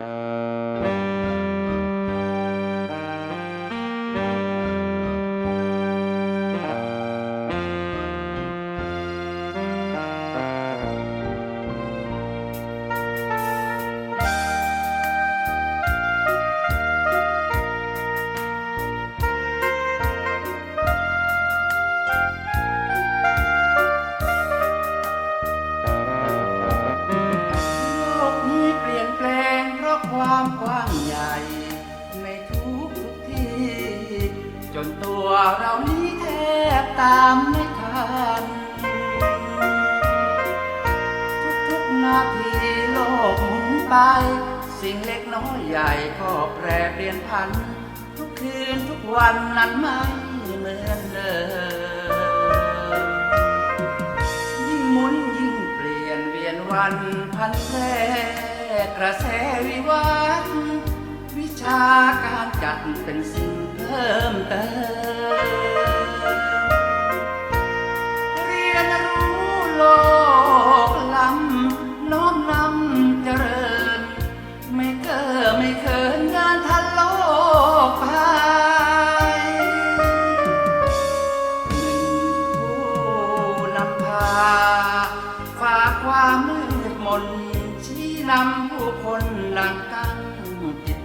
โนตัวเรานี้แทบตามไม่ทัน ทุกๆนาทีโลกหมุนไป สิ่งเล็กน้อยใหญ่ก็แปรเปลี่ยนพัน ทุกคืนทุกวันนั้นไม่เหมือนเดิมยิ่งหมุนยิ่งเปลี่ยนเวียนวันพันแปรกระแสวิวัฒน์วิชาการจัดเป็นสิ่ง พิ่มเติม เรียนรู้โลกล้ำน้อมนำเจริญ ไม่เก้อไม่เขินงานทันโลกไปหนึ่งผู้นำพาฝากความมืดมนชี้นำผู้คนดังตั้งจิต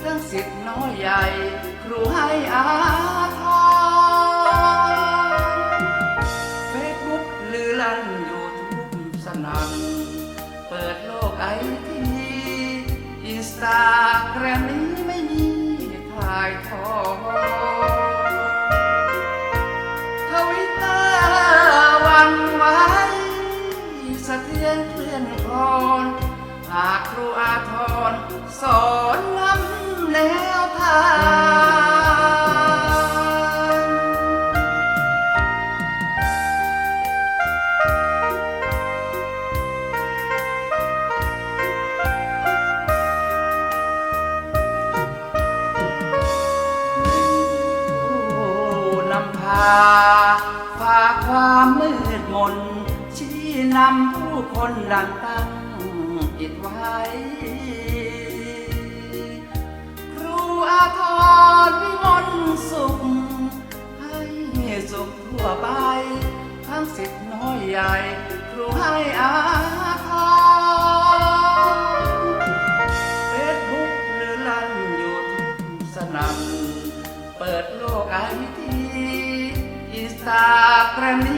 เรื่องสิทธิ์น้อยใหญ่ ครูให้อาทรเฟซบุ๊กลือลั่นอยู่ทุกสนันเปิดโลกไอทีอินสตาแกรมนี้ไม่มีถ่ายทอดทวิตเตอร์วันไหว้สะเทือนเคลื่อนคลอน หากครูอาทรสอนนำแนวทางผู้นำพาฝากความมืดมนชี้นำผู้คนดังตั้ง จิตไว้ ครูอาทรวิมลสุข ให้สุขทั่วไป ทั้งสิทธิ์น้อยใหญ่ ครูให้อาทรเฟซบุ๊กหรือลั่นอยู่ทุกสนั่นเปิดโลกไอทีอิสตาแกรมนี้